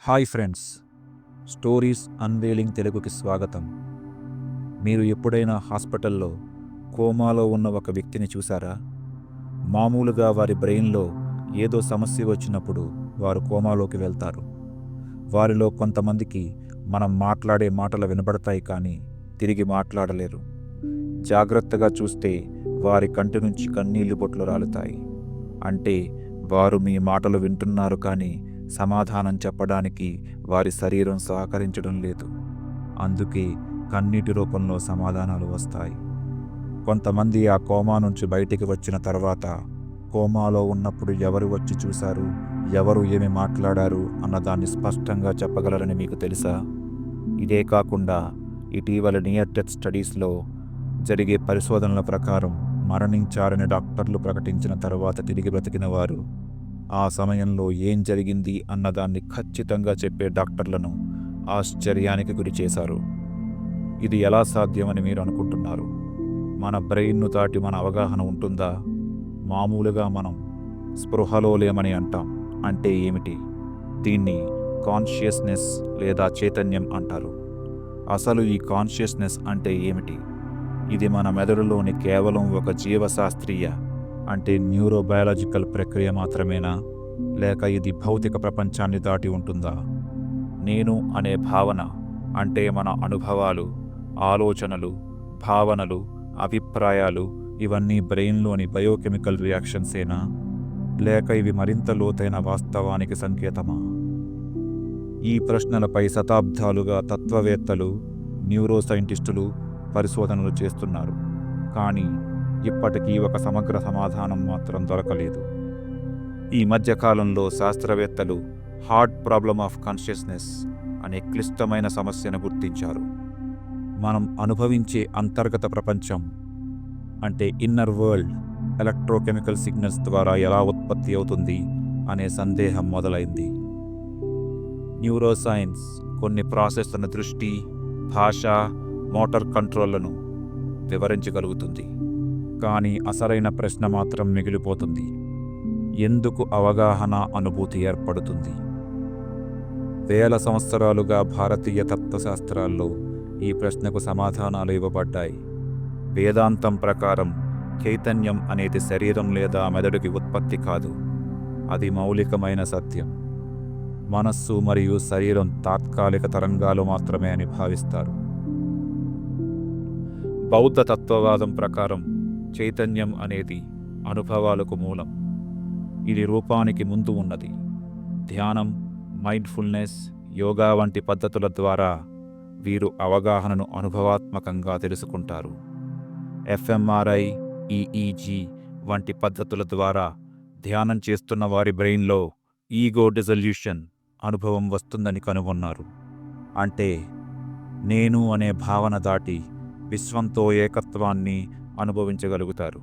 Hi friends stories అన్వేలింగ్ తెలుగుకి స్వాగతం. మీరు ఎప్పుడైనా హాస్పిటల్లో కోమాలో ఉన్న ఒక వ్యక్తిని చూసారా? మామూలుగా వారి బ్రెయిన్లో ఏదో సమస్య వచ్చినప్పుడు వారు కోమాలోకి వెళ్తారు. వారిలో కొంతమందికి మనం మాట్లాడే మాటలు వినబడతాయి కానీ తిరిగి మాట్లాడలేరు. జాగ్రత్తగా చూస్తే వారి కంటి నుంచి కన్నీళ్ళు బొట్లు రాలుతాయి. అంటే వారు మీ మాటలు వింటున్నారు కానీ సమాధానం చెప్పడానికి వారి శరీరం సహకరించడం లేదు. అందుకే కన్నీటి రూపంలో సమాధానాలు వస్తాయి. కొంతమంది ఆ కోమా నుంచి బయటికి వచ్చిన తర్వాత కోమాలో ఉన్నప్పుడు ఎవరు వచ్చి చూశారు ఎవరు ఏమి మాట్లాడారు అన్నదాన్ని స్పష్టంగా చెప్పగలరని మీకు తెలుసా? ఇదే కాకుండా ఇటీవల నియర్ డెత్ స్టడీస్లో జరిగే పరిశోధనల ప్రకారం మరణించారని డాక్టర్లు ప్రకటించిన తర్వాత తిరిగి బ్రతికిన వారు ఆ సమయంలో ఏం జరిగింది అన్నదాన్ని ఖచ్చితంగా చెప్పే డాక్టర్లను ఆశ్చర్యానికి గురి చేశారు. ఇది ఎలా సాధ్యమని మీరు అనుకుంటున్నారు? మన బ్రెయిన్ను దాటి మన అవగాహన ఉంటుందా? మామూలుగా మనం స్పృహలో లేమని అంటాం. అంటే ఏమిటి? దీన్ని కాన్షియస్నెస్ లేదా చైతన్యం అంటారు. అసలు ఈ కాన్షియస్నెస్ అంటే ఏమిటి? ఇది మన మెదడులోని కేవలం ఒక జీవశాస్త్రీయ అంటే న్యూరోబయాలజికల్ ప్రక్రియ మాత్రమేనా? లేక ఇది భౌతిక ప్రపంచాన్ని దాటి ఉంటుందా? నేను అనే భావన అంటే మన అనుభవాలు ఆలోచనలు భావనలు అభిప్రాయాలు ఇవన్నీ బ్రెయిన్లోని బయోకెమికల్ రియాక్షన్సేనా? లేక ఇవి మరింత లోతైన వాస్తవానికి సంకేతమా? ఈ ప్రశ్నలపై శతాబ్దాలుగా తత్వవేత్తలు న్యూరో సైంటిస్టులు పరిశోధనలు చేస్తున్నారు. కానీ ఇప్పటికీ ఒక సమగ్ర సమాధానం మాత్రం దొరకలేదు. ఈ మధ్యకాలంలో శాస్త్రవేత్తలు హార్డ్ ప్రాబ్లమ్ ఆఫ్ కాన్షియస్నెస్ అనే క్లిష్టమైన సమస్యను గుర్తించారు. మనం అనుభవించే అంతర్గత ప్రపంచం అంటే ఇన్నర్ వరల్డ్ ఎలక్ట్రోకెమికల్ సిగ్నల్స్ ద్వారా ఎలా ఉత్పత్తి అవుతుంది అనే సందేహం మొదలైంది. న్యూరోసైన్స్ కొన్ని ప్రాసెస్లను దృష్టి భాష మోటార్ కంట్రోళ్ళను వివరించగలుగుతుంది. కానీ అసలైన ప్రశ్న మాత్రం మిగిలిపోతుంది. ఎందుకు అవగాహన అనుభూతి ఏర్పడుతుంది? వేల సంవత్సరాలుగా భారతీయ తత్వశాస్త్రాల్లో ఈ ప్రశ్నకు సమాధానాలు ఇవ్వబడ్డాయి. వేదాంతం ప్రకారం చైతన్యం అనేది శరీరం లేదా మెదడుకి ఉత్పత్తి కాదు. అది మౌలికమైన సత్యం. మనస్సు మరియు శరీరం తాత్కాలిక తరంగాలు మాత్రమే అని భావిస్తారు. బౌద్ధ తత్వవాదం ప్రకారం చైతన్యం అనేది అనుభవాలకు మూలం. ఇది రూపానికి ముందు ఉన్నది. ధ్యానం మైండ్ఫుల్నెస్ యోగా వంటి పద్ధతుల ద్వారా వీరు అవగాహనను అనుభవాత్మకంగా తెలుసుకుంటారు. ఎఫ్ఎంఆర్ఐ ఈఈజీ వంటి పద్ధతుల ద్వారా ధ్యానం చేస్తున్న వారి బ్రెయిన్లో ఈగో డిజల్యూషన్ అనుభవం వస్తుందని కనుగొన్నారు. అంటే నేను అనే భావన దాటి విశ్వంతో ఏకత్వాన్ని అనుభవించగలుగుతారు.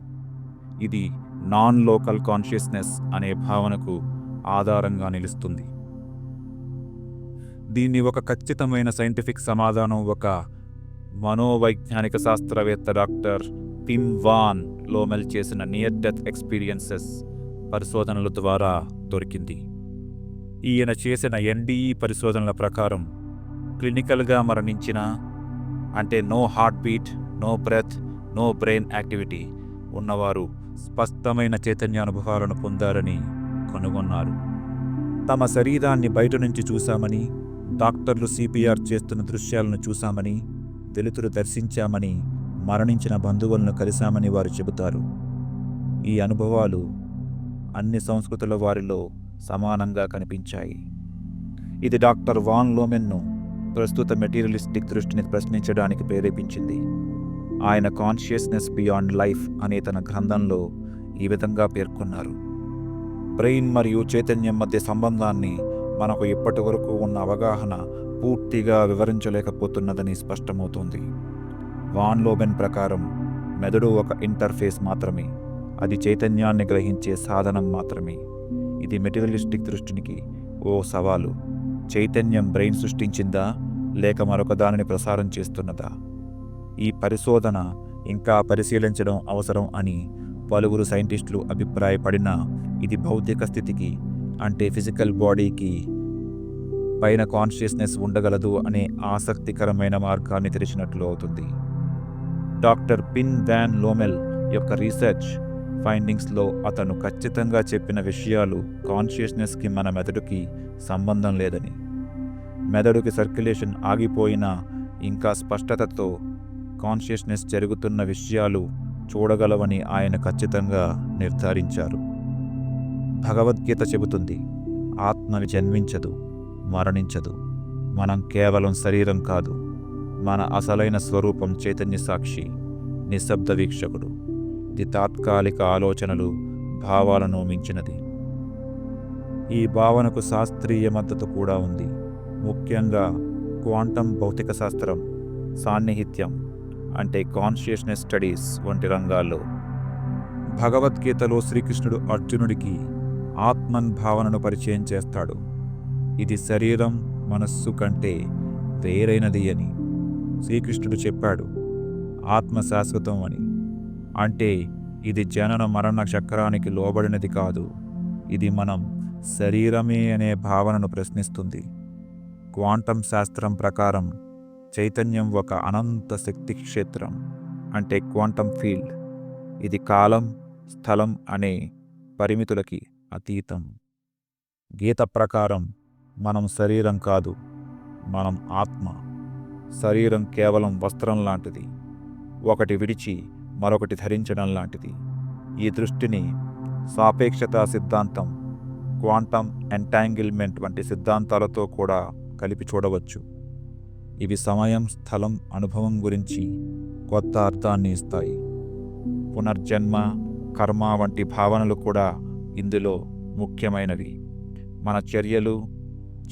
ఇది నాన్ లోకల్ కాన్షియస్నెస్ అనే భావనకు ఆధారంగా నిలుస్తుంది. దీన్ని ఒక ఖచ్చితమైన సైంటిఫిక్ సమాధానం ఒక మనోవైజ్ఞానిక శాస్త్రవేత్త డాక్టర్ టిమ్ వాన్ లోమెల్ చేసిన నియర్ డెత్ ఎక్స్పీరియన్సెస్ పరిశోధనల ద్వారా దొరికింది. ఈయన చేసిన ఎన్డీఈ పరిశోధనల ప్రకారం క్లినికల్గా మరణించిన అంటే no heartbeat no breath no brain activity ఉన్నవారు స్పష్టమైన చైతన్యానుభవాలను పొందారని కనుగొన్నారు. తమ శరీరాన్ని బయట నుంచి చూశామని డాక్టర్లు సిపిఆర్ చేస్తున్న దృశ్యాలను చూశామని వెలుతురు దర్శించామని మరణించిన బంధువులను కలిశామని వారు చెబుతారు. ఈ అనుభవాలు అన్ని సంస్కృతుల వారిలో సమానంగా కనిపించాయి. ఇది డాక్టర్ వాన్ లోమెన్ను ప్రస్తుత మెటీరియలిస్టిక్ దృష్టిని ప్రశ్నించడానికి ప్రేరేపించింది. ఆయన కాన్షియస్నెస్ బియాండ్ లైఫ్ అనే తన గ్రంథంలో ఈ విధంగా పేర్కొన్నారు. బ్రెయిన్ మరియు చైతన్యం మధ్య సంబంధాన్ని మనకు ఇప్పటి వరకు ఉన్న అవగాహన పూర్తిగా వివరించలేకపోతున్నదని స్పష్టమవుతోంది. వాన్ లోబెన్ ప్రకారం మెదడు ఒక ఇంటర్ఫేస్ మాత్రమే. అది చైతన్యాన్ని గ్రహించే సాధనం మాత్రమే. ఇది మెటీరియలిస్టిక్ దృష్టికి ఓ సవాలు. చైతన్యం బ్రెయిన్ సృష్టించిందా లేక మరొక దానిని ప్రసారం చేస్తున్నదా? ఈ పరిశోధన ఇంకా పరిశీలించడం అవసరం అని పలువురు సైంటిస్టులు అభిప్రాయపడినా ఇది భౌతిక స్థితికి అంటే ఫిజికల్ బాడీకి పైన కాన్షియస్నెస్ ఉండగలదు అనే ఆసక్తికరమైన మార్గాన్ని తెరిచినట్లు అవుతుంది. డాక్టర్ పిన్ వ్యాన్ లోమెల్ యొక్క రీసెర్చ్ ఫైండింగ్స్లో అతను ఖచ్చితంగా చెప్పిన విషయాలు కాన్షియస్నెస్కి మన మెదడుకి సంబంధం లేదని. మెదడుకి సర్క్యులేషన్ ఆగిపోయినా ఇంకా స్పష్టతతో కాన్షియస్నెస్ జరుగుతున్న విషయాలు చూడగలవని ఆయన ఖచ్చితంగా నిర్ధారించారు. భగవద్గీత చెబుతుంది ఆత్మని జన్మించదు మరణించదు. మనం కేవలం శరీరం కాదు మన అసలైన స్వరూపం చైతన్య సాక్షి నిశ్శబ్ద వీక్షకుడు. ఇది తాత్కాలిక ఆలోచనలు భావాలను మించినది. ఈ భావనకు శాస్త్రీయ మద్దతు కూడా ఉంది. ముఖ్యంగా క్వాంటం భౌతిక శాస్త్రం సాన్నిహిత్యం అంటే కాన్షియస్నెస్ స్టడీస్ వంటి రంగాల్లో. భగవద్గీతలో శ్రీకృష్ణుడు అర్జునుడికి ఆత్మన్ భావనను పరిచయం చేస్తాడు. ఇది శరీరం మనస్సు కంటే వేరైనది అని శ్రీకృష్ణుడు చెప్పాడు. ఆత్మ శాశ్వతం అని. అంటే ఇది జనన మరణ చక్రానికి లోబడినది కాదు. ఇది మనం శరీరమే అనే భావనను ప్రశ్నిస్తుంది. క్వాంటం శాస్త్రం ప్రకారం చైతన్యం ఒక అనంత శక్తి క్షేత్రం అంటే క్వాంటం ఫీల్డ్. ఇది కాలం స్థలం అనే పరిమితులకి అతీతం. గీత ప్రకారం మనం శరీరం కాదు మనం ఆత్మ. శరీరం కేవలం వస్త్రం లాంటిది. ఒకటి విడిచి మరొకటి ధరించడం లాంటిది. ఈ దృష్టిని సాపేక్షతా సిద్ధాంతం క్వాంటం ఎంటాంగిల్మెంట్ వంటి సిద్ధాంతాలతో కూడా కలిపి చూడవచ్చు. ఇవి సమయం స్థలం అనుభవం గురించి కొత్త అర్థాన్ని ఇస్తాయి. పునర్జన్మ కర్మ వంటి భావనలు కూడా ఇందులో ముఖ్యమైనవి. మన చర్యలు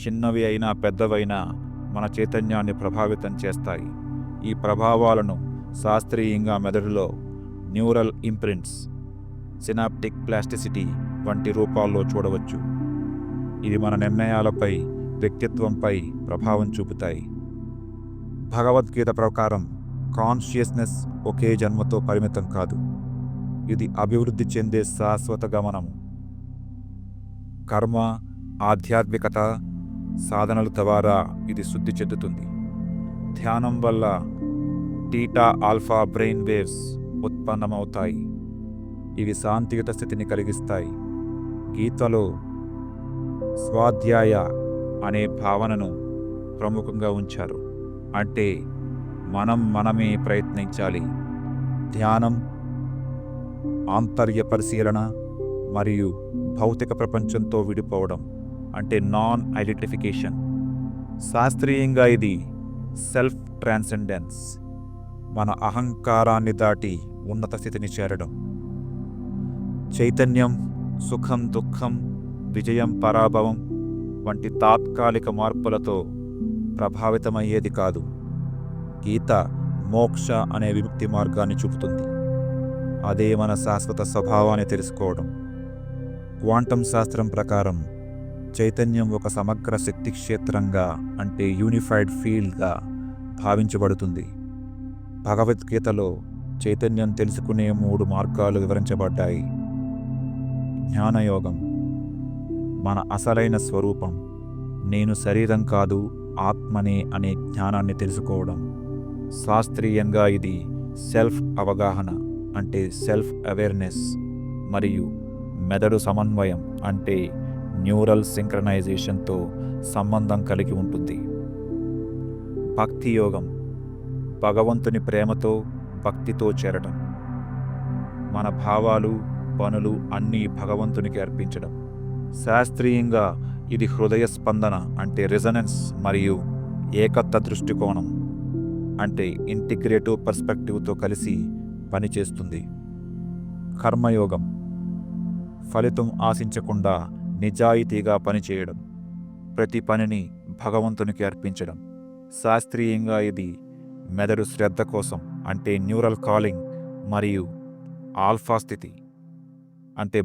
చిన్నవి అయినా పెద్దవైనా మన చైతన్యాన్ని ప్రభావితం చేస్తాయి. ఈ ప్రభావాలను శాస్త్రీయంగా మెదడులో న్యూరల్ ఇంప్రింట్స్ సినాప్టిక్ ప్లాస్టిసిటీ వంటి రూపాల్లో చూడవచ్చు. ఇవి మన నిర్ణయాలపై వ్యక్తిత్వంపై ప్రభావం చూపుతాయి. భగవద్గీత ప్రకారం కాన్షియస్నెస్ ఒకే జన్మతో పరిమితం కాదు. ఇది అభివృద్ధి చెందే శాశ్వత గమనం కర్మ ఆధ్యాత్మికత సాధనల ద్వారా ఇది శుద్ధి చెందుతుంది. ధ్యానం వల్ల టీటా ఆల్ఫా బ్రెయిన్ వేవ్స్ ఉత్పన్నమవుతాయి. ఇవి శాంతియుత స్థితిని కలిగిస్తాయి. గీతలో స్వాధ్యాయ అనే భావనను ప్రముఖంగా ఉంచారు. అంటే మనం మనమే ప్రయత్నించాలి. ధ్యానం ఆంతర్య పరిశీలన మరియు భౌతిక ప్రపంచంతో విడిపోవడం అంటే నాన్ ఐడెంటిఫికేషన్ శాస్త్రీయంగా ఇది సెల్ఫ్ ట్రాన్సెండెన్స్ మన అహంకారాన్ని దాటి ఉన్నత స్థితిని చేరడం. చైతన్యం సుఖం దుఃఖం విజయం పరాభవం వంటి తాత్కాలిక మార్పులతో ప్రభావితమయ్యేది కాదు. గీత మోక్ష అనే విముక్తి మార్గాన్ని చూపుతుంది. అదే మన శాశ్వత స్వభావాన్ని తెలుసుకోవడం. క్వాంటం శాస్త్రం ప్రకారం చైతన్యం ఒక సమగ్ర శక్తి క్షేత్రంగా అంటే యూనిఫైడ్ ఫీల్డ్గా భావించబడుతుంది. భగవద్గీతలో చైతన్యం తెలుసుకునే మూడు మార్గాలు వివరించబడ్డాయి. జ్ఞానయోగం మన అసలైన స్వరూపం నేను శరీరం కాదు ఆత్మనే అనే జ్ఞానాన్ని తెలుసుకోవడం. శాస్త్రీయంగా ఇది సెల్ఫ్ అవగాహన అంటే సెల్ఫ్ అవేర్నెస్ మరియు మెదడు సమన్వయం అంటే న్యూరల్ సింక్రనైజేషన్తో సంబంధం కలిగి ఉంటుంది. భక్తి యోగం భగవంతుని ప్రేమతో భక్తితో చేరడం మన భావాలు పనులు అన్నీ భగవంతునికి అర్పించడం. శాస్త్రీయంగా ఇది హృదయ స్పందన అంటే రెజనెన్స్ మరియు ఏకత్వ దృష్టికోణం అంటే ఇంటిగ్రేటివ్ పర్స్పెక్టివ్తో కలిసి పనిచేస్తుంది. కర్మయోగం ఫలితం ఆశించకుండా నిజాయితీగా పనిచేయడం ప్రతి పనిని భగవంతునికి అర్పించడం. శాస్త్రీయంగా ఇది మెదడు శ్రద్ధ కోసం అంటే న్యూరల్ కాలింగ్ మరియు ఆల్ఫా స్థితి అంటే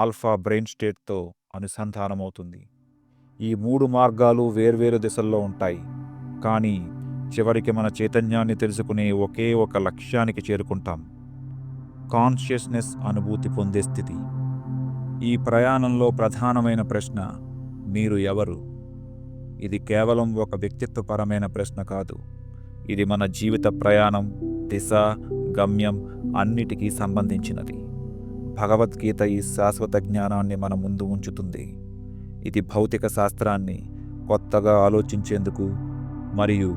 ఆల్ఫా బ్రెయిన్ స్టేట్తో అనుసంధానమవుతుంది. ఈ మూడు మార్గాలు వేర్వేరు దిశల్లో ఉంటాయి. కానీ చివరికి మన చైతన్యాన్ని తెలుసుకునే ఒకే ఒక లక్ష్యానికి చేరుకుంటాం. కాన్షియస్నెస్ అనుభూతి పొందే స్థితి. ఈ ప్రయాణంలో ప్రధానమైన ప్రశ్న మీరు ఎవరు? ఇది కేవలం ఒక వ్యక్తిత్వపరమైన ప్రశ్న కాదు. ఇది మన జీవిత ప్రయాణం దిశ గమ్యం అన్నిటికీ సంబంధించినది. భగవద్గీత ఈ శాశ్వత జ్ఞానాన్ని మన ముందు ఉంచుతుంది. ఇది భౌతిక శాస్త్రాన్ని కొత్తగా ఆలోచించేందుకు మరియు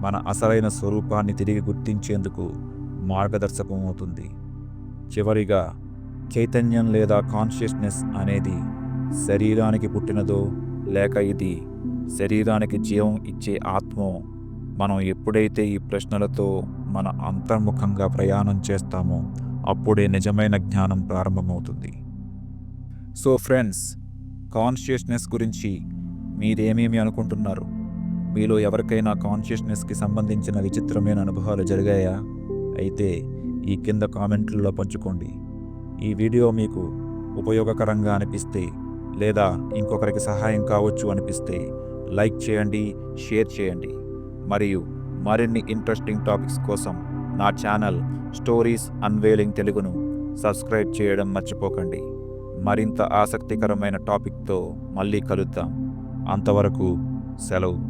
మన అసలైన స్వరూపాన్ని తిరిగి గుర్తించేందుకు మార్గదర్శకం అవుతుంది. చివరిగా చైతన్యం లేదా కాన్షియస్నెస్ అనేది శరీరానికి పుట్టినదో లేక ఇది శరీరానికి జీవం ఇచ్చే ఆత్మో మనం ఎప్పుడైతే ఈ ప్రశ్నలతో మన అంతర్ముఖంగా ప్రయాణం చేస్తామో అప్పుడే నిజమైన జ్ఞానం ప్రారంభమవుతుంది. సో ఫ్రెండ్స్ కాన్షియస్నెస్ గురించి మీరేమేమి అనుకుంటున్నారు? మీలో ఎవరికైనా కాన్షియస్నెస్కి సంబంధించిన విచిత్రమైన అనుభవాలు జరిగాయా? అయితే ఈ కింద కామెంట్లలో పంచుకోండి. ఈ వీడియో మీకు ఉపయోగకరంగా అనిపిస్తే లేదా ఇంకొకరికి సహాయం కావచ్చు అనిపిస్తే లైక్ చేయండి షేర్ చేయండి. మరియు మరిన్ని ఇంట్రెస్టింగ్ టాపిక్స్ కోసం నా ఛానల్ స్టోరీస్ అన్వేలింగ్ తెలుగును సబ్స్క్రైబ్ చేయడం మర్చిపోకండి. మరింత ఆసక్తికరమైన టాపిక్తో మళ్ళీ కలుద్దాం. అంతవరకు సెలవు.